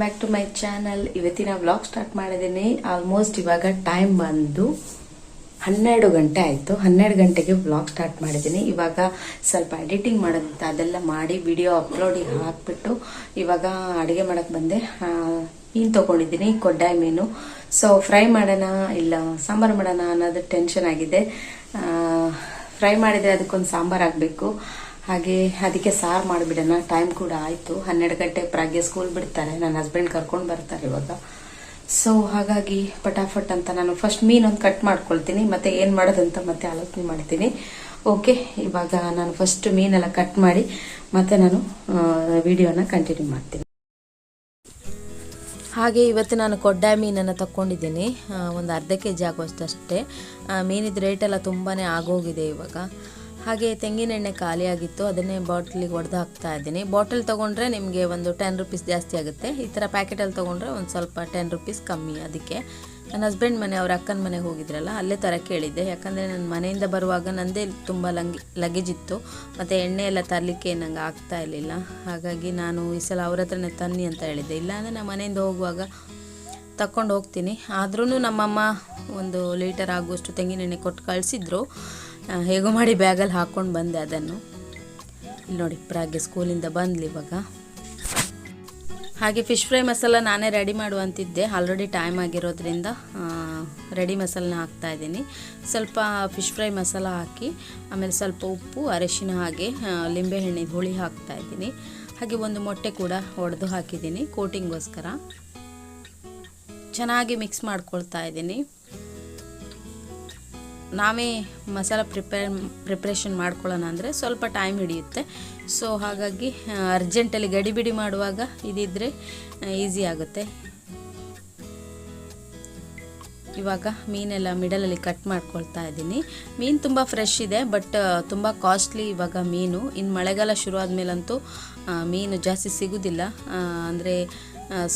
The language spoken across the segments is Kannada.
ಬ್ಯಾಕ್ ಟು ಮೈ ಚಾನಲ್ ಇವತ್ತಿನ ವ್ಲಾಗ್ ಸ್ಟಾರ್ಟ್ ಮಾಡಿದ್ದೀನಿ. ಆಲ್ಮೋಸ್ಟ್ ಇವಾಗ ಟೈಮ್ ಬಂದು ಹನ್ನೆರಡು ಗಂಟೆ ಆಯಿತು. ಹನ್ನೆರಡು ಗಂಟೆಗೆ ವ್ಲಾಗ್ ಸ್ಟಾರ್ಟ್ ಮಾಡಿದ್ದೀನಿ. ಇವಾಗ ಸ್ವಲ್ಪ ಎಡಿಟಿಂಗ್ ಮಾಡೋದಂತ ಅದೆಲ್ಲ ಮಾಡಿ ವಿಡಿಯೋ ಅಪ್ಲೋಡಿಗೆ ಹಾಕ್ಬಿಟ್ಟು ಇವಾಗ ಅಡುಗೆ ಮಾಡೋಕ್ಕೆ ಬಂದೆ. ಮೀನು ತೊಗೊಂಡಿದ್ದೀನಿ, ಕೊಡ್ಡಾಯಿ ಮೀನು. ಸೊ ಫ್ರೈ ಮಾಡೋಣ ಇಲ್ಲ ಸಾಂಬಾರು ಮಾಡೋಣ ಅನ್ನೋದು ಟೆನ್ಷನ್ ಆಗಿದೆ. ಫ್ರೈ ಮಾಡಿದರೆ ಅದಕ್ಕೊಂದು ಸಾಂಬಾರು ಆಗಬೇಕು. ಹಾಗೆ ಅದಕ್ಕೆ ಸಾರು ಮಾಡಿಬಿಡೋಣ ಟೈಮ್ ಕೂಡ ಆಯಿತು. ಹನ್ನೆರಡು ಗಂಟೆ ಪ್ರಾಗೆ ಸ್ಕೂಲ್ ಬಿಡ್ತಾರೆ. ನನ್ನ ಹಸ್ಬೆಂಡ್ ಕರ್ಕೊಂಡು ಬರ್ತಾರೆ ಇವಾಗ. ಸೊ ಹಾಗಾಗಿ ಪಟಾಫಟ್ ಅಂತ ನಾನು ಫಸ್ಟ್ ಮೀನೊಂದು ಕಟ್ ಮಾಡ್ಕೊಳ್ತೀನಿ. ಮತ್ತೆ ಏನು ಮಾಡೋದಂತ ಮತ್ತೆ ಆಲೋಚನೆ ಮಾಡ್ತೀನಿ. ಓಕೆ ಇವಾಗ ನಾನು ಫಸ್ಟ್ ಮೀನೆಲ್ಲ ಕಟ್ ಮಾಡಿ, ಮತ್ತೆ ನಾನು ವಿಡಿಯೋನ ಕಂಟಿನ್ಯೂ ಮಾಡ್ತೀನಿ. ಹಾಗೆ ಇವತ್ತು ನಾನು ಕೊಡ್ಡ ಮೀನನ್ನು ತಕ್ಕೊಂಡಿದ್ದೀನಿ. ಒಂದು ಅರ್ಧ ಕೆ ಜಿ ಆಗೋಷ್ಟಷ್ಟೇ ಮೀನಿದ ರೇಟೆಲ್ಲ ತುಂಬಾ ಆಗೋಗಿದೆ ಇವಾಗ. ಹಾಗೆ ತೆಂಗಿನೆಣ್ಣೆ ಖಾಲಿಯಾಗಿತ್ತು. ಅದನ್ನೇ ಬಾಟ್ಲಿಗೆ ಒಡೆದು ಹಾಕ್ತಾ ಇದ್ದೀನಿ. ಬಾಟಲ್ ತೊಗೊಂಡ್ರೆ ನಿಮಗೆ ಒಂದು ಟೆನ್ ರುಪೀಸ್ ಜಾಸ್ತಿ ಆಗುತ್ತೆ. ಈ ಥರ ಪ್ಯಾಕೆಟಲ್ಲಿ ತೊಗೊಂಡ್ರೆ ಒಂದು ಸ್ವಲ್ಪ ಟೆನ್ ರುಪೀಸ್ ಕಮ್ಮಿ ಅದಕ್ಕೆ. ನನ್ನ ಹಸ್ಬೆಂಡ್ ಮನೆ, ಅವ್ರ ಅಕ್ಕನ ಮನೆಗೆ ಹೋಗಿದ್ರಲ್ಲ, ಅಲ್ಲೇ ತರ ಕೇಳಿದ್ದೆ. ಯಾಕಂದರೆ ನನ್ನ ಮನೆಯಿಂದ ಬರುವಾಗ ನಂದೇ ತುಂಬ ಲಂಗ್ ಲಗೇಜ್ ಇತ್ತು. ಮತ್ತು ಎಣ್ಣೆ ಎಲ್ಲ ತರಲಿಕ್ಕೆ ನಂಗೆ ಆಗ್ತಾ ಇರಲಿಲ್ಲ. ಹಾಗಾಗಿ ನಾನು ಈ ಸಲ ಅವ್ರ ಹತ್ರನೇ ತನ್ನಿ ಅಂತ ಹೇಳಿದ್ದೆ. ಇಲ್ಲಾಂದರೆ ನಾನು ಮನೆಯಿಂದ ಹೋಗುವಾಗ ತಕೊಂಡು ಹೋಗ್ತೀನಿ. ಆದ್ರೂ ನಮ್ಮಮ್ಮ ಒಂದು ಲೀಟರ್ ಆಗುವಷ್ಟು ತೆಂಗಿನೆಣ್ಣೆ ಕೊಟ್ಟು ಕಳಿಸಿದ್ರು. ಹೇಗೋ ಮಾಡಿ ಬ್ಯಾಗಲ್ಲಿ ಹಾಕ್ಕೊಂಡು ಬಂದೆ ಅದನ್ನು. ಇಲ್ಲಿ ನೋಡಿ ಪ್ರಾಗೆ ಸ್ಕೂಲಿಂದ ಬಂದ್ಲಿ ಇವಾಗ. ಹಾಗೆ ಫಿಶ್ ಫ್ರೈ ಮಸಾಲ ನಾನೇ ರೆಡಿ ಮಾಡುವಂತಿದ್ದೆ. ಆಲ್ರೆಡಿ ಟೈಮ್ ಆಗಿರೋದ್ರಿಂದ ರೆಡಿ ಮಸಾಲನ ಹಾಕ್ತಾ ಇದ್ದೀನಿ. ಸ್ವಲ್ಪ ಫಿಶ್ ಫ್ರೈ ಮಸಾಲ ಹಾಕಿ, ಆಮೇಲೆ ಸ್ವಲ್ಪ ಉಪ್ಪು, ಅರಿಶಿನ ಹಾಗೆ ಲಿಂಬೆಹಣ್ಣಿನ ಹುಳಿ ಹಾಕ್ತಾ ಇದ್ದೀನಿ. ಹಾಗೆ ಒಂದು ಮೊಟ್ಟೆ ಕೂಡ ಒಡೆದು ಹಾಕಿದ್ದೀನಿ ಕೋಟಿಂಗ್ಗೋಸ್ಕರ ಚೆನ್ನಾಗಿ ಮಿಕ್ಸ್ ಮಾಡ್ಕೊಳ್ತಾ ಇದ್ದೀನಿ. ನಾವೇ ಮಸಾಲ ಪ್ರಿಪೇರ್, ಪ್ರಿಪ್ರೇಷನ್ ಮಾಡ್ಕೊಳ್ಳೋಣ ಅಂದರೆ ಸ್ವಲ್ಪ ಟೈಮ್ ಹಿಡಿಯುತ್ತೆ. ಸೊ ಹಾಗಾಗಿ ಅರ್ಜೆಂಟಲ್ಲಿ ಗಡಿಬಿಡಿ ಮಾಡುವಾಗ ಇದಿದ್ದರೆ ಈಸಿ ಆಗುತ್ತೆ. ಇವಾಗ ಮೀನೆಲ್ಲ ಮಿಡಲಲ್ಲಿ ಕಟ್ ಮಾಡ್ಕೊಳ್ತಾ ಇದ್ದೀನಿ. ಮೀನು ತುಂಬ ಫ್ರೆಶ್ ಇದೆ ಬಟ್ ತುಂಬ ಕಾಸ್ಟ್ಲಿ ಇವಾಗ ಮೀನು. ಇನ್ನು ಮಳೆಗಾಲ ಶುರು ಆದಮೇಲಂತೂ ಮೀನು ಜಾಸ್ತಿ ಸಿಗೋದಿಲ್ಲ. ಅಂದರೆ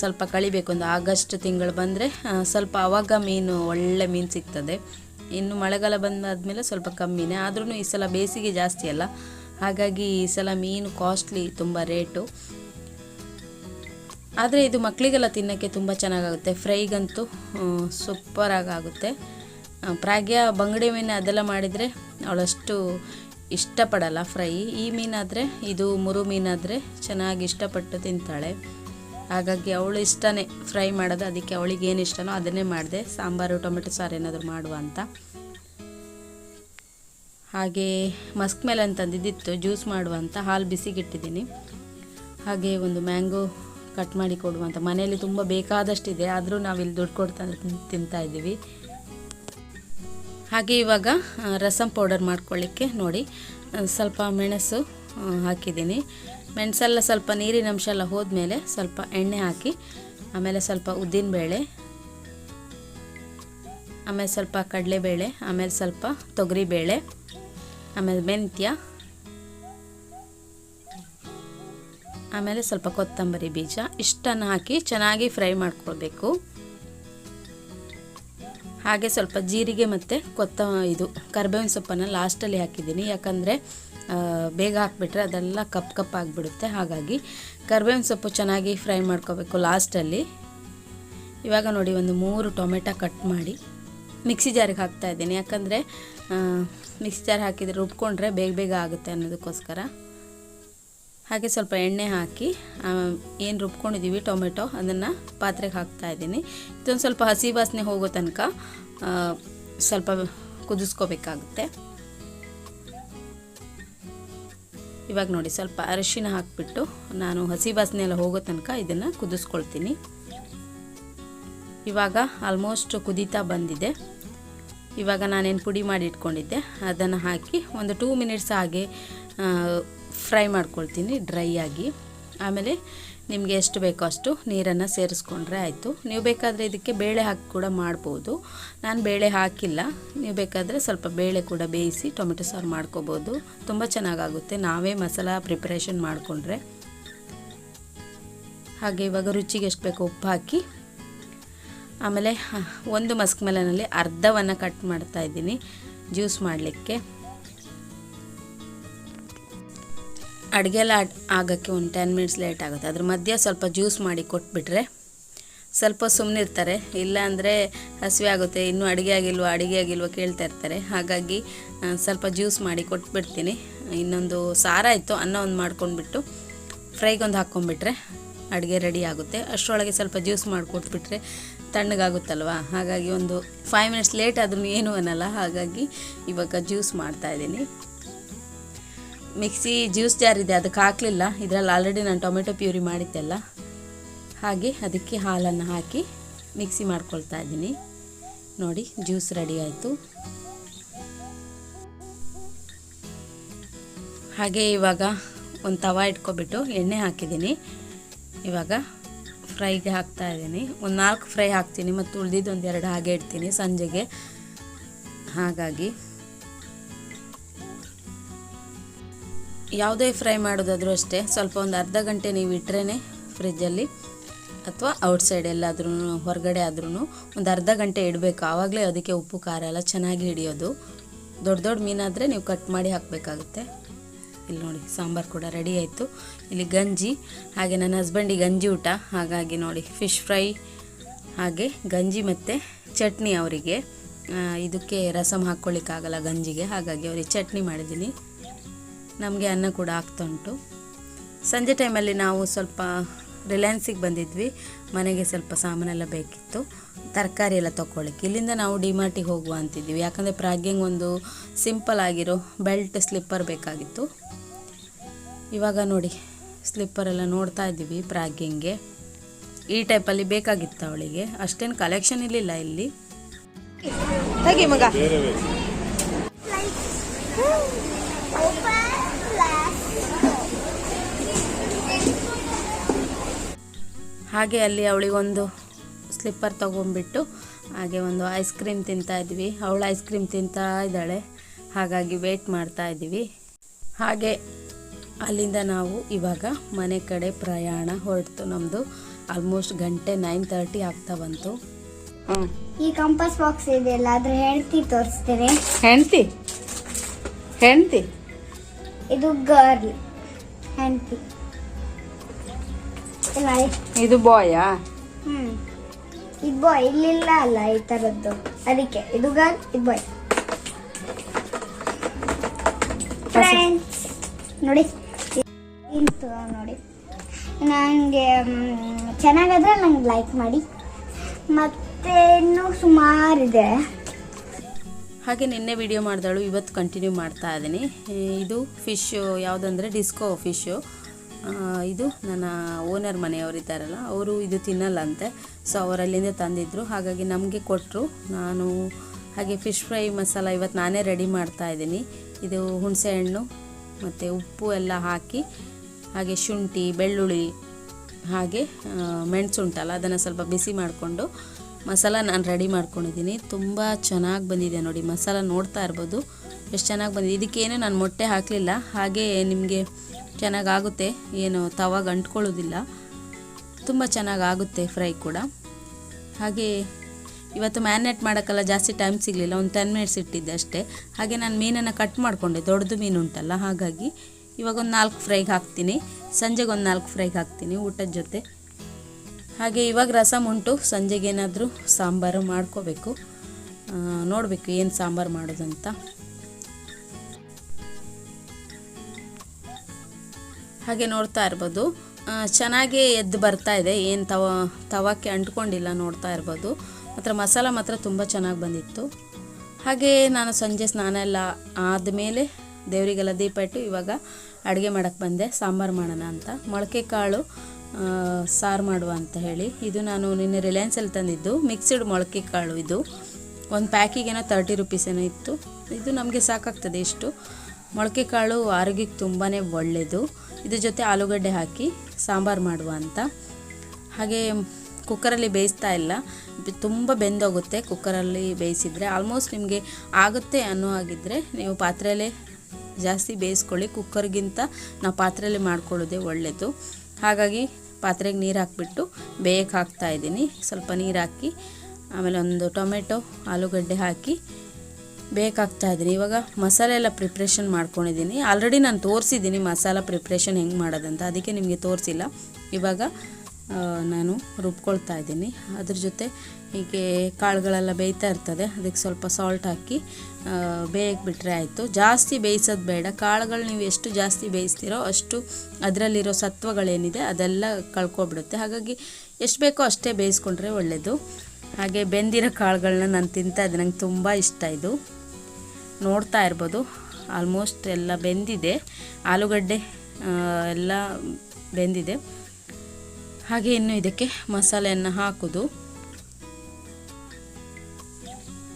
ಸ್ವಲ್ಪ ಕಳಿಬೇಕು. ಒಂದು ಆಗಸ್ಟ್ ತಿಂಗಳು ಬಂದರೆ ಸ್ವಲ್ಪ ಆವಾಗ ಮೀನು ಒಳ್ಳೆ ಮೀನು ಸಿಗ್ತದೆ. ಇನ್ನು ಮಳೆಗಾಲ ಬಂದಾದಮೇಲೆ ಸ್ವಲ್ಪ ಕಮ್ಮಿನೇ ಆದ್ರೂ ಈ ಸಲ ಬೇಸಿಗೆ ಜಾಸ್ತಿ ಅಲ್ಲ. ಹಾಗಾಗಿ ಈ ಸಲ ಮೀನು ಕಾಸ್ಟ್ಲಿ ತುಂಬ ರೇಟು ಆದರೆ ಇದು ಮಕ್ಕಳಿಗೆಲ್ಲ ತಿನ್ನೋಕ್ಕೆ ತುಂಬ ಚೆನ್ನಾಗಾಗುತ್ತೆ. ಫ್ರೈಗಂತೂ ಸೂಪರಾಗಿ ಆಗುತ್ತೆ ಪ್ರಾಗ್ಯ ಬಂಗಡೆ ಮೀನು ಅದೆಲ್ಲ ಮಾಡಿದರೆ ಅವಳಷ್ಟು ಇಷ್ಟಪಡಲ್ಲ ಫ್ರೈ. ಈ ಮೀನಾದರೆ, ಇದು ಮುರು ಮೀನಾದರೆ ಚೆನ್ನಾಗಿ ಇಷ್ಟಪಟ್ಟು ತಿಂತಾಳೆ. ಹಾಗಾಗಿ ಅವಳು ಇಷ್ಟನೇ ಫ್ರೈ ಮಾಡೋದು, ಅದಕ್ಕೆ ಅವಳಿಗೆ ಏನು ಇಷ್ಟನೋ ಅದನ್ನೇ ಮಾಡಿದೆ. ಸಾಂಬಾರು, ಟೊಮೆಟೊ ಸಾರು ಏನಾದರೂ ಮಾಡುವ ಅಂತ. ಹಾಗೆ ಮಸ್ಕ್ ಮೇಲೆ ಅಂತಂದಿದ್ದಿತ್ತು ಜ್ಯೂಸ್ ಮಾಡುವ ಅಂತ, ಹಾಲು ಬಿಸಿಗಿಟ್ಟಿದ್ದೀನಿ. ಹಾಗೆ ಒಂದು ಮ್ಯಾಂಗೋ ಕಟ್ ಮಾಡಿ ಕೊಡುವಂತ ಮನೆಯಲ್ಲಿ ತುಂಬ ಬೇಕಾದಷ್ಟಿದೆ, ಆದರೂ ನಾವಿಲ್ಲಿ ದುಡ್ಡು ಕೊಡ್ತಾ ತಿಂತಾ ಇದ್ದೀವಿ. ಹಾಗೆ ಇವಾಗ ರಸಂ ಪೌಡರ್ ಮಾಡ್ಕೊಳ್ಳಿಕ್ಕೆ ನೋಡಿ. ಸ್ವಲ್ಪ ಮೆಣಸು ಹಾಕಿದ್ದೀನಿ. ಮೆಣಸೆಲ್ಲ ಸ್ವಲ್ಪ ನೀರಿನ ಅಂಶ ಎಲ್ಲ ಹೋದ್ಮೇಲೆ ಸ್ವಲ್ಪ ಎಣ್ಣೆ ಹಾಕಿ, ಆಮೇಲೆ ಸ್ವಲ್ಪ ಉದ್ದಿನಬೇಳೆ, ಆಮೇಲೆ ಸ್ವಲ್ಪ ಕಡಲೆಬೇಳೆ, ಆಮೇಲೆ ಸ್ವಲ್ಪ ತೊಗರಿಬೇಳೆ, ಆಮೇಲೆ ಮೆಂತ್ಯ, ಆಮೇಲೆ ಸ್ವಲ್ಪ ಕೊತ್ತಂಬರಿ ಬೀಜ, ಇಷ್ಟನ್ನು ಹಾಕಿ ಚೆನ್ನಾಗಿ ಫ್ರೈ ಮಾಡ್ಕೊಳ್ಬೇಕು. ಹಾಗೆ ಸ್ವಲ್ಪ ಜೀರಿಗೆ ಮತ್ತು ಕೊತ್ತ ಇದು ಕರ್ಬೇವಿನ ಸೊಪ್ಪನ್ನು ಲಾಸ್ಟಲ್ಲಿ ಹಾಕಿದ್ದೀನಿ. ಯಾಕಂದರೆ ಬೇಗ ಹಾಕ್ಬಿಟ್ರೆ ಅದೆಲ್ಲ ಕಪ್ ಕಪ್ ಆಗಿಬಿಡುತ್ತೆ. ಹಾಗಾಗಿ ಕರ್ಬೇವಿನ ಸೊಪ್ಪು ಚೆನ್ನಾಗಿ ಫ್ರೈ ಮಾಡ್ಕೋಬೇಕು ಲಾಸ್ಟಲ್ಲಿ. ಇವಾಗ ನೋಡಿ ಒಂದು ಮೂರು ಟೊಮೆಟೊ ಕಟ್ ಮಾಡಿ ಮಿಕ್ಸಿ ಜಾರಿಗೆ ಹಾಕ್ತಾ ಇದ್ದೀನಿ. ಯಾಕಂದರೆ ಮಿಕ್ಸಿ ಜಾರ್ ಹಾಕಿದರೆ ರುಬ್ಕೊಂಡ್ರೆ ಬೇಗ ಬೇಗ ಆಗುತ್ತೆ ಅನ್ನೋದಕ್ಕೋಸ್ಕರ. ಹಾಗೆ ಸ್ವಲ್ಪ ಎಣ್ಣೆ ಹಾಕಿ ಏನು ರುಬ್ಕೊಂಡಿದ್ದೀವಿ ಟೊಮೆಟೊ ಅದನ್ನು ಪಾತ್ರೆಗೆ ಹಾಕ್ತಾ ಇದ್ದೀನಿ. ಇದೊಂದು ಸ್ವಲ್ಪ ಹಸಿ ವಾಸನೆ ಹೋಗೋ ತನಕ ಸ್ವಲ್ಪ ಕುದಿಸ್ಕೋಬೇಕಾಗುತ್ತೆ. ಇವಾಗ ನೋಡಿ ಸ್ವಲ್ಪ ಅರಿಶಿನ ಹಾಕಿಬಿಟ್ಟು ನಾನು ಹಸಿ ವಾಸನೆ ಎಲ್ಲ ಹೋಗೋ ತನಕ ಇದನ್ನು ಕುದಿಸ್ಕೊಳ್ತೀನಿ. ಇವಾಗ ಆಲ್ಮೋಸ್ಟ್ ಕುದೀತಾ ಬಂದಿದೆ. ಇವಾಗ ನಾನೇನು ಪುಡಿ ಮಾಡಿ ಇಟ್ಕೊಂಡಿದ್ದೆ, ಅದನ್ನು ಹಾಕಿ ಒಂದು ಟೂ ಮಿನಿಟ್ಸ್ ಹಾಗೆ ಫ್ರೈ ಮಾಡ್ಕೊಳ್ತೀನಿ ಡ್ರೈ ಆಗಿ. ಆಮೇಲೆ ನಿಮಗೆ ಎಷ್ಟು ಬೇಕೋ ಅಷ್ಟು ನೀರನ್ನು ಸೇರಿಸ್ಕೊಂಡ್ರೆ ಆಯಿತು. ನೀವು ಬೇಕಾದರೆ ಇದಕ್ಕೆ ಬೇಳೆ ಹಾಕಿ ಕೂಡ ಮಾಡ್ಬೋದು. ನಾನು ಬೇಳೆ ಹಾಕಿಲ್ಲ. ನೀವು ಬೇಕಾದರೆ ಸ್ವಲ್ಪ ಬೇಳೆ ಕೂಡ ಬೇಯಿಸಿ ಟೊಮೆಟೊ ಸಾರು ಮಾಡ್ಕೋಬೋದು. ತುಂಬ ಚೆನ್ನಾಗಾಗುತ್ತೆ. ನಾವೇ ಮಸಾಲ ಪ್ರಿಪ್ರೇಷನ್ ಮಾಡಿಕೊಂಡ್ರೆ. ಹಾಗೆ ಇವಾಗ ರುಚಿಗೆ ಎಷ್ಟು ಬೇಕೋ ಉಪ್ಪು ಹಾಕಿ. ಆಮೇಲೆ ಒಂದು ಮಸ್ಕ್ ಮೆಲನಲ್ಲಿ ಅರ್ಧವನ್ನು ಕಟ್ ಮಾಡ್ತಾ ಇದ್ದೀನಿ. ಜ್ಯೂಸ್ ಮಾಡಲಿಕ್ಕೆ. ಅಡುಗೆ ಎಲ್ಲ ಆಗೋಕ್ಕೆ ಒಂದು ಟೆನ್ ಮಿನಿಟ್ಸ್ ಲೇಟ್ ಆಗುತ್ತೆ. ಅದ್ರ ಮಧ್ಯೆ ಸ್ವಲ್ಪ ಜ್ಯೂಸ್ ಮಾಡಿ ಕೊಟ್ಬಿಟ್ರೆ ಸ್ವಲ್ಪ ಸುಮ್ಮನಿರ್ತಾರೆ ಇಲ್ಲ ಅಂದರೆ ಹಸಿವೆ ಆಗುತ್ತೆ. ಇನ್ನೂ ಅಡುಗೆ ಆಗಿಲ್ವಾ ಅಡುಗೆ ಆಗಿಲ್ವಾ ಕೇಳ್ತಾ ಇರ್ತಾರೆ. ಹಾಗಾಗಿ ಸ್ವಲ್ಪ ಜ್ಯೂಸ್ ಮಾಡಿ ಕೊಟ್ಬಿಡ್ತೀನಿ. ಇನ್ನೊಂದು ಸಾರ ಇತ್ತು, ಅನ್ನ ಒಂದು ಮಾಡ್ಕೊಂಡ್ಬಿಟ್ಟು ಫ್ರೈಗೊಂದು ಹಾಕ್ಕೊಂಡ್ಬಿಟ್ರೆ ಅಡುಗೆ ರೆಡಿ ಆಗುತ್ತೆ. ಅಷ್ಟರೊಳಗೆ ಸ್ವಲ್ಪ ಜ್ಯೂಸ್ ಮಾಡಿಕೊಟ್ಬಿಟ್ರೆ ತಣ್ಣಗಾಗುತ್ತಲ್ವ? ಹಾಗಾಗಿ ಒಂದು ಫೈವ್ ಮಿನಿಟ್ಸ್ ಲೇಟ್ ಆದ್ರೂ ಏನು ಅನ್ನಲ್ಲ. ಹಾಗಾಗಿ ಇವಾಗ ಜ್ಯೂಸ್ ಮಾಡ್ತಾಯಿದ್ದೀನಿ ಮಿಕ್ಸಿ ಜ್ಯೂಸ್ ಜಾರ್ ಇದೆ, ಅದಕ್ಕೆ ಹಾಕಲಿಲ್ಲ. ಇದರಲ್ಲಿ ಆಲ್ರೆಡಿ ನಾನು ಟೊಮೆಟೊ ಪ್ಯೂರಿ ಮಾಡಿದ್ದೆಲ್ಲ. ಹಾಗೆ ಅದಕ್ಕೆ ಹಾಲನ್ನು ಹಾಕಿ ಮಿಕ್ಸಿ ಮಾಡ್ಕೊಳ್ತಾ ಇದ್ದೀನಿ. ನೋಡಿ, ಜ್ಯೂಸ್ ರೆಡಿ ಆಯಿತು. ಹಾಗೆ ಇವಾಗ ಒಂದು ತವ ಇಟ್ಕೊಬಿಟ್ಟು ಎಣ್ಣೆ ಹಾಕಿದ್ದೀನಿ. ಇವಾಗ ಫ್ರೈಗೆ ಹಾಕ್ತಾ ಇದ್ದೀನಿ. ಒಂದು ನಾಲ್ಕು ಫ್ರೈ ಹಾಕ್ತೀನಿ, ಮತ್ತು ಉಳಿದಿದ್ದು ಒಂದೆರಡು ಹಾಗೆ ಇಡ್ತೀನಿ ಸಂಜೆಗೆ. ಹಾಗಾಗಿ ಯಾವುದೇ ಫ್ರೈ ಮಾಡೋದಾದರೂ ಅಷ್ಟೇ, ಸ್ವಲ್ಪ ಒಂದು ಅರ್ಧ ಗಂಟೆ ನೀವು ಇಟ್ಟರೆ ಫ್ರಿಜ್ಜಲ್ಲಿ ಅಥವಾ ಔಟ್ಸೈಡ್ ಎಲ್ಲಾದ್ರೂ ಹೊರಗಡೆ ಆದ್ರೂ ಒಂದು ಅರ್ಧ ಗಂಟೆ ಇಡಬೇಕು. ಆವಾಗಲೇ ಅದಕ್ಕೆ ಉಪ್ಪು, ಖಾರ ಎಲ್ಲ ಚೆನ್ನಾಗಿ ಹಿಡಿಯೋದು. ದೊಡ್ಡ ದೊಡ್ಡ ಮೀನಾದರೆ ನೀವು ಕಟ್ ಮಾಡಿ ಹಾಕಬೇಕಾಗುತ್ತೆ. ಇಲ್ಲಿ ನೋಡಿ, ಸಾಂಬಾರು ಕೂಡ ರೆಡಿ ಆಯಿತು. ಇಲ್ಲಿ ಗಂಜಿ, ಹಾಗೆ ನನ್ನ ಹಸ್ಬೆಂಡಿಗೆ ಗಂಜಿ ಊಟ. ಹಾಗಾಗಿ ನೋಡಿ, ಫಿಶ್ ಫ್ರೈ, ಹಾಗೆ ಗಂಜಿ ಮತ್ತು ಚಟ್ನಿ ಅವರಿಗೆ. ಇದಕ್ಕೆ ರಸಮ್ ಹಾಕ್ಕೊಳ್ಳಿಕ್ಕಾಗಲ್ಲ ಗಂಜಿಗೆ. ಹಾಗಾಗಿ ಅವರಿಗೆ ಚಟ್ನಿ ಮಾಡಿದ್ದೀನಿ. ನಮಗೆ ಅನ್ನ ಕೂಡ ಆಗ್ತಾ ಉಂಟು ಸಂಜೆ ಟೈಮಲ್ಲಿ ನಾವು ಸ್ವಲ್ಪ ರಿಲಯನ್ಸಿಗೆ ಬಂದಿದ್ವಿ. ಮನೆಗೆ ಸ್ವಲ್ಪ ಸಾಮಾನೆಲ್ಲ ಬೇಕಿತ್ತು. ತರಕಾರಿ ಎಲ್ಲ ತೊಗೊಳ್ಳಿಕ್ಕೆ ಇಲ್ಲಿಂದ ನಾವು ಡಿಮಾರ್ಟಿಗೆ ಹೋಗುವ ಅಂತಿದ್ದೀವಿ. ಯಾಕಂದರೆ ಪ್ರಾಗ್ಯಂಗೆ ಒಂದು ಸಿಂಪಲ್ ಆಗಿರೋ ಬೆಲ್ಟ್ ಸ್ಲಿಪ್ಪರ್ ಬೇಕಾಗಿತ್ತು. ಇವಾಗ ನೋಡಿ ಸ್ಲಿಪ್ಪರ್ ಎಲ್ಲ ನೋಡ್ತಾ ಇದ್ದೀವಿ ಪ್ರಾಗ್ಯಂಗೆ ಈ ಟೈಪಲ್ಲಿ ಬೇಕಾಗಿತ್ತು ಅವಳಿಗೆ. ಅಷ್ಟೇನು ಕಲೆಕ್ಷನ್ ಇರಲಿಲ್ಲ ಇಲ್ಲಿ. ಹಾಗೆ ಮಗ. ಹಾಗೆ ಅಲ್ಲಿ ಅವಳಿಗೊಂದು ಸ್ಲಿಪ್ಪರ್ ತೊಗೊಂಡ್ಬಿಟ್ಟು ಹಾಗೆ ಒಂದು ಐಸ್ ಕ್ರೀಮ್ ತಿಂತಾ ಇದ್ವಿ. ಅವಳು ಐಸ್ ಕ್ರೀಮ್ ತಿಂತಾ ಇದ್ದಾಳೆ. ಹಾಗಾಗಿ ವೇಟ್ ಮಾಡ್ತಾ ಇದ್ದೀವಿ. ಹಾಗೆ ಅಲ್ಲಿಂದ ನಾವು ಇವಾಗ ಮನೆ ಕಡೆ ಪ್ರಯಾಣ ಹೊರಡ್ತು. ನಮ್ಮದು ಆಲ್ಮೋಸ್ಟ್ ಗಂಟೆ ನೈನ್ ತರ್ಟಿ ಆಗ್ತಾ ಬಂತು. ಈ ಕಂಪಾಸ್ ಬಾಕ್ಸ್ ಇದೆಯಲ್ಲ ಅದ್ರ ಹೆಂಡತಿ ತೋರಿಸ್ತೇನೆ. ಹೆಂಡತಿ? ಹೆಂಡತಿ? ಇದು ಗರ್ಲ್ ಹೆಂಡತಿ. ಇದು ಬಾಯಾ ಹ್ಮ್. ಇದು ಬಾಯ್ ಇಲ್ಲಿಲ್ಲ ಅಲ್ಲ ಈ ತರದ್ದು. ಅದಕ್ಕೆ ಇದು ಗರ್ಲ್ ಇದು ಬಾಯ್ ಫ್ರೆಂಡ್ಸ್ ನೋಡಿ. ಇಂತು ನೋಡಿ. ನನಗೆ ಚೆನ್ನಾಗಾದ್ರೆ ನಂಗೆ ಲೈಕ್ ಮಾಡಿ. ಮತ್ತೆ ಇನ್ನೂ ಸುಮಾರಿದೆ ಹಾಗೆ ನಿನ್ನೆ ವಿಡಿಯೋ ಮಾಡಿದಳು ಇವತ್ತು ಕಂಟಿನ್ಯೂ ಮಾಡ್ತಾ ಇದ್ದೀನಿ. ಇದು ಫಿಶ್ ಯಾವುದಂದರೆ ಡಿಸ್ಕೋ ಫಿಶ್ಶು ಇದು ನನ್ನ ಓನರ್ ಮನೆಯವರಿದ್ದಾರಲ್ಲ ಅವರು ಇದು ತಿನ್ನಲ್ಲ ಅಂತೆ ಸೊ ಅವರಲ್ಲಿಂದ ತಂದಿದ್ದರು ಹಾಗಾಗಿ ನಮಗೆ ಕೊಟ್ಟರು ನಾನು ಹಾಗೆ ಫಿಶ್ ಫ್ರೈ ಮಸಾಲ ಇವತ್ತು ನಾನೇ ರೆಡಿ ಮಾಡ್ತಾ ಇದ್ದೀನಿ. ಇದು ಹುಣಸೆ ಹಣ್ಣು, ಮತ್ತು ಉಪ್ಪು ಎಲ್ಲ ಹಾಕಿ, ಹಾಗೆ ಶುಂಠಿ, ಬೆಳ್ಳುಳ್ಳಿ, ಹಾಗೆ ಮೆಣಸು ಉಂಟಲ್ಲ, ಅದನ್ನು ಸ್ವಲ್ಪ ಬಿಸಿ ಮಾಡಿಕೊಂಡು ಮಸಾಲ ನಾನು ರೆಡಿ ಮಾಡ್ಕೊಂಡಿದ್ದೀನಿ. ತುಂಬ ಚೆನ್ನಾಗಿ ಬಂದಿದೆ ನೋಡಿ, ಮಸಾಲ ನೋಡ್ತಾ ಇರ್ಬೋದು. ಎಷ್ಟು ಚೆನ್ನಾಗಿ ಬಂದಿದೆ. ಇದಕ್ಕೇನು ನಾನು ಮೊಟ್ಟೆ ಹಾಕಲಿಲ್ಲ. ಹಾಗೆ ನಿಮಗೆ ಚೆನ್ನಾಗಾಗುತ್ತೆ. ಏನು ತವಾಗ ಅಂಟ್ಕೊಳ್ಳೋದಿಲ್ಲ. ತುಂಬ ಚೆನ್ನಾಗಾಗುತ್ತೆ ಫ್ರೈ ಕೂಡ. ಹಾಗೆ ಇವತ್ತು ಮ್ಯಾರಿನೇಟ್ ಮಾಡೋಕ್ಕೆಲ್ಲ ಜಾಸ್ತಿ ಟೈಮ್ ಸಿಗಲಿಲ್ಲ. ಒಂದು ಟೆನ್ ಮಿನಿಟ್ಸ್ ಇಟ್ಟಿದ್ದೆ ಅಷ್ಟೇ. ಹಾಗೆ ನಾನು ಮೀನನ್ನು ಕಟ್ ಮಾಡಿಕೊಂಡೆ. ದೊಡ್ಡದು ಮೀನು ಉಂಟಲ್ಲ, ಹಾಗಾಗಿ ಇವಾಗ ಒಂದು ನಾಲ್ಕು ಫ್ರೈಗೆ ಹಾಕ್ತೀನಿ. ಸಂಜೆಗೆ ಒಂದು ನಾಲ್ಕು ಫ್ರೈಗೆ ಹಾಕ್ತೀನಿ ಊಟದ ಜೊತೆ. ಹಾಗೆ ಇವಾಗ ರಸಮ್ ಉಂಟು. ಸಂಜೆಗೇನಾದರೂ ಸಾಂಬಾರು ಮಾಡ್ಕೋಬೇಕು. ನೋಡಬೇಕು ಏನು ಸಾಂಬಾರು ಮಾಡೋದಂತ. ಹಾಗೆ ನೋಡ್ತಾ ಇರ್ಬೋದು. ಚೆನ್ನಾಗಿ ಎದ್ದು ಬರ್ತಾ ಇದೆ. ಏನು ತವ, ತವಕ್ಕೆ ಅಂಟ್ಕೊಂಡಿಲ್ಲ ನೋಡ್ತಾ ಇರ್ಬೋದು. ಮಾತ್ರ ಮಸಾಲ ಮಾತ್ರ ತುಂಬ ಚೆನ್ನಾಗಿ ಬಂದಿತ್ತು. ಹಾಗೆ ನಾನು ಸಂಜೆ ಸ್ನಾನ ಎಲ್ಲ ಆದಮೇಲೆ ದೇವರಿಗೆಲ್ಲ ದೀಪ ಇಟ್ಟು ಇವಾಗ ಅಡುಗೆ ಮಾಡೋಕ್ಕೆ ಬಂದೆ. ಸಾಂಬಾರು ಮಾಡೋಣ ಅಂತ. ಮೊಳಕೆ ಕಾಳು ಸಾರು ಮಾಡುವ ಅಂತ ಹೇಳಿ. ಇದು ನಾನು ನಿನ್ನೆ ರಿಲಯನ್ಸಲ್ಲಿ ತಂದಿದ್ದು. ಮಿಕ್ಸಡ್ ಮೊಳಕೆ ಕಾಳು ಇದು. ಒಂದು ಪ್ಯಾಕಿಗೇನೋ ತರ್ಟಿ ರುಪೀಸ್ ಏನೋ ಇತ್ತು. ಇದು ನಮಗೆ ಸಾಕಾಗ್ತದೆ ಇಷ್ಟು. ಮೊಳಕೆ ಕಾಳು ಆರೋಗ್ಯಕ್ಕೆ ತುಂಬಾ ಒಳ್ಳೆಯದು ಇದ್ರ ಜೊತೆ ಆಲೂಗಡ್ಡೆ ಹಾಕಿ ಸಾಂಬಾರು ಮಾಡುವ ಅಂತ. ಹಾಗೆ ಕುಕ್ಕರಲ್ಲಿ ಬೇಯಿಸ್ತಾ ಇಲ್ಲ. ತುಂಬ ಬೆಂದೋಗುತ್ತೆ ಕುಕ್ಕರಲ್ಲಿ ಬೇಯಿಸಿದರೆ. ಆಲ್ಮೋಸ್ಟ್ ನಿಮಗೆ ಆಗುತ್ತೆ ಅನ್ನೋ ಹಾಗಿದ್ರೆ ನೀವು ಪಾತ್ರೆಯಲ್ಲೇ ಜಾಸ್ತಿ ಬೇಯಿಸ್ಕೊಳ್ಳಿ. ಕುಕ್ಕರ್ಗಿಂತ ನಾವು ಪಾತ್ರೆಯಲ್ಲಿ ಮಾಡ್ಕೊಳ್ಳೋದೇ ಒಳ್ಳೆಯದು ಹಾಗಾಗಿ ಪಾತ್ರೆಗೆ ನೀರು ಹಾಕಿಬಿಟ್ಟು ಬೇಯಕ್ಕೆ ಹಾಕ್ತಾ ಇದ್ದೀನಿ. ಸ್ವಲ್ಪ ನೀರು ಹಾಕಿ ಆಮೇಲೆ ಒಂದು ಟೊಮೆಟೊ, ಆಲೂಗಡ್ಡೆ ಹಾಕಿ ಬೇಕಾಗ್ತಾ ಇದ್ರಿ ಇವಾಗ ಮಸಾಲೆ ಎಲ್ಲ ಪ್ರಿಪ್ರೇಷನ್ ಮಾಡ್ಕೊಂಡಿದ್ದೀನಿ. ಆಲ್ರೆಡಿ ನಾನು ತೋರಿಸಿದ್ದೀನಿ ಮಸಾಲ ಪ್ರಿಪ್ರೇಷನ್ ಹೆಂಗೆ ಮಾಡೋದಂತ ಅದಕ್ಕೆ ನಿಮಗೆ ತೋರಿಸಿಲ್ಲ. ಇವಾಗ ನಾನು ರುಬ್ಕೊಳ್ತಾ ಇದ್ದೀನಿ. ಅದ್ರ ಜೊತೆ ಹೀಗೆ ಕಾಳುಗಳೆಲ್ಲ ಬೇಯ್ತಾ ಇರ್ತದೆ. ಅದಕ್ಕೆ ಸ್ವಲ್ಪ ಸಾಲ್ಟ್ ಹಾಕಿ ಬೇಯಕ್ಕೆ ಬಿಟ್ಟರೆ ಆಯಿತು. ಜಾಸ್ತಿ ಬೇಯಿಸೋದು ಬೇಡ. ಕಾಳುಗಳು ನೀವು ಎಷ್ಟು ಜಾಸ್ತಿ ಬೇಯಿಸ್ತೀರೋ ಅಷ್ಟು ಅದರಲ್ಲಿರೋ ಸತ್ವಗಳೇನಿದೆ ಅದೆಲ್ಲ ಕಳ್ಕೊಬಿಡುತ್ತೆ. ಹಾಗಾಗಿ ಎಷ್ಟು ಬೇಕೋ ಅಷ್ಟೇ ಬೇಯಿಸ್ಕೊಂಡ್ರೆ ಒಳ್ಳೆಯದು ಹಾಗೆ ಬೆಂದಿರೋ ಕಾಳುಗಳನ್ನ ನಾನು ತಿಂತಾ ಇದ್ದೆ ನಂಗೆ ತುಂಬ ಇಷ್ಟ ಇದು. ನೋಡ್ತಾ ಇರ್ಬೋದು. ಆಲ್ಮೋಸ್ಟ್ ಎಲ್ಲ ಬೆಂದಿದೆ. ಆಲೂಗಡ್ಡೆ ಎಲ್ಲ ಬೆಂದಿದೆ. ಹಾಗೆ ಇನ್ನು ಇದಕ್ಕೆ ಮಸಾಲೆಯನ್ನು ಹಾಕೋದು.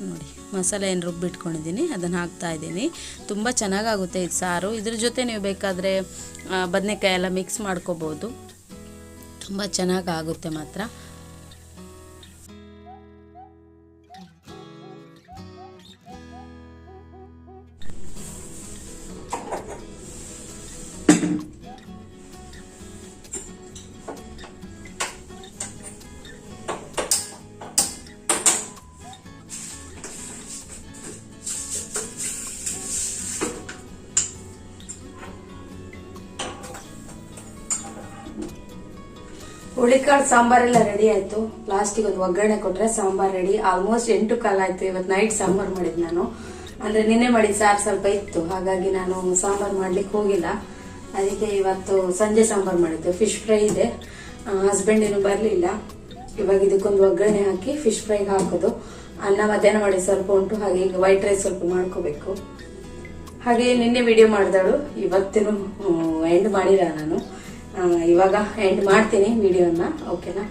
ನೋಡಿ ಮಸಾಲೆ ಏನು ರುಬ್ಬಿಟ್ಕೊಂಡಿದ್ದೀನಿ. ಅದನ್ನು ಹಾಕ್ತಾ ಇದ್ದೀನಿ. ತುಂಬ ಚೆನ್ನಾಗಾಗುತ್ತೆ ಇದು ಸಾರು. ಇದ್ರ ಜೊತೆ ನೀವು ಬೇಕಾದರೆ ಬದನೆಕಾಯಿ ಎಲ್ಲ ಮಿಕ್ಸ್ ಮಾಡ್ಕೋಬೋದು. ತುಂಬ ಚೆನ್ನಾಗಾಗುತ್ತೆ ಮಾತ್ರ. ಹುಳಿಕಾಳು ಸಾಂಬಾರೆಲ್ಲ ರೆಡಿ ಆಯ್ತು. ಲಾಸ್ಟಿಗೆ ಒಂದು ಒಗ್ಗರಣೆ ಕೊಟ್ರೆ ಸಾಂಬಾರ್ ರೆಡಿ ಆಲ್ಮೋಸ್ಟ್ ಎಂಟು ಕಾಲ ಆಯ್ತು ಇವತ್ತು ನೈಟ್ ಸಾಂಬಾರ್ ಮಾಡಿದ್ ನಾನು. ಅಂದ್ರೆ ನಿನ್ನೆ ಮಾಡಿದ ಸಾರು ಸ್ವಲ್ಪ ಇತ್ತು. ಹಾಗಾಗಿ ನಾನು ಸಾಂಬಾರ್ ಮಾಡ್ಲಿಕ್ಕೆ ಹೋಗಿಲ್ಲ. ಅದಕ್ಕೆ ಇವತ್ತು ಸಂಜೆ ಸಾಂಬಾರ್ ಮಾಡಿದ್ದು. ಫಿಶ್ ಫ್ರೈ ಇದೆ. ಹಸ್ಬೆಂಡ್ ಏನು ಬರಲಿಲ್ಲ. ಇವಾಗ ಇದಕ್ಕೊಂದು ಒಗ್ಗರಣೆ ಹಾಕಿ ಫಿಶ್ ಫ್ರೈಗೆ ಹಾಕೋದು. ಅನ್ನ ಮಧ್ಯಾಹ್ನ ಮಾಡಿ ಸ್ವಲ್ಪ ಉಂಟು. ಹಾಗೆ ಈಗ ವೈಟ್ ರೈಸ್ ಸ್ವಲ್ಪ ಮಾಡ್ಕೋಬೇಕು. ಹಾಗೆ ನಿನ್ನೆ ವಿಡಿಯೋ ಮಾಡಿದಳು. ಇವತ್ತೇನು ಎಂಡ್ ಮಾಡಿಲ್ಲ ನಾನು. ಇವಾಗ ಎಂಡ್ ಮಾಡ್ತೀನಿ ವಿಡಿಯೋನ ಓಕೆನಾ?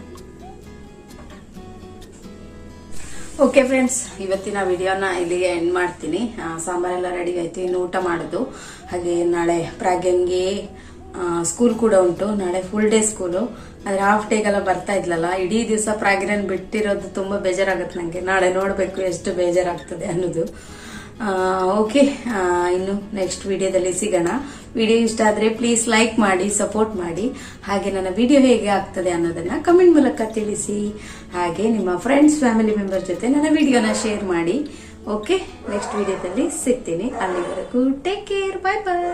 ಓಕೆ ಫ್ರೆಂಡ್ಸ್ ಇವತ್ತಿನ ವಿಡಿಯೋನ ಇಲ್ಲಿಗೆ ಎಂಡ್ ಮಾಡ್ತೀನಿ. ಸಾಂಬಾರೆಲ್ಲ ರೆಡಿ ಆಯ್ತು ಇನ್ನು ಊಟ ಮಾಡೋದು. ಹಾಗೆ ನಾಳೆ ಪ್ರಾಗ್ಯಂಗೆ ಸ್ಕೂಲ್ ಕೂಡ ಉಂಟು. ನಾಳೆ ಫುಲ್ ಡೇ ಸ್ಕೂಲು ಆದರೆ ಹಾಫ್ ಡೇಗೆಲ್ಲ ಬರ್ತಾ ಇದ್ಲಲ್ಲ ಇಡೀ ದಿವಸ ಪ್ರಾಗ್ಯನ್ ಬಿಟ್ಟಿರೋದು ತುಂಬಾ ಬೇಜಾರಾಗುತ್ತೆ ನನಗೆ ನಾಳೆ ನೋಡಬೇಕು ಎಷ್ಟು ಬೇಜಾರಾಗ್ತದೆ ಅನ್ನೋದು. ಓಕೆ ಇನ್ನು ನೆಕ್ಸ್ಟ್ ವಿಡಿಯೋದಲ್ಲಿ ಸಿಗೋಣ. ವಿಡಿಯೋ ಇಷ್ಟ ಆದರೆ ಪ್ಲೀಸ್ ಲೈಕ್ ಮಾಡಿ ಸಪೋರ್ಟ್ ಮಾಡಿ. ಹಾಗೆ ನನ್ನ ವಿಡಿಯೋ ಹೇಗೆ ಆಗ್ತದೆ ಅನ್ನೋದನ್ನು ಕಮೆಂಟ್ ಮೂಲಕ ತಿಳಿಸಿ. ಹಾಗೆ ನಿಮ್ಮ ಫ್ರೆಂಡ್ಸ್ ಫ್ಯಾಮಿಲಿ ಮೆಂಬರ್ ಜೊತೆ ನನ್ನ ವಿಡಿಯೋನ ಶೇರ್ ಮಾಡಿ. ಓಕೆ ನೆಕ್ಸ್ಟ್ ವಿಡಿಯೋದಲ್ಲಿ ಸಿಗ್ತೀನಿ. ಅಲ್ಲಿವರೆಗೂ ಟೇಕ್ ಕೇರ್ ಬಾಯ್ ಬಾಯ್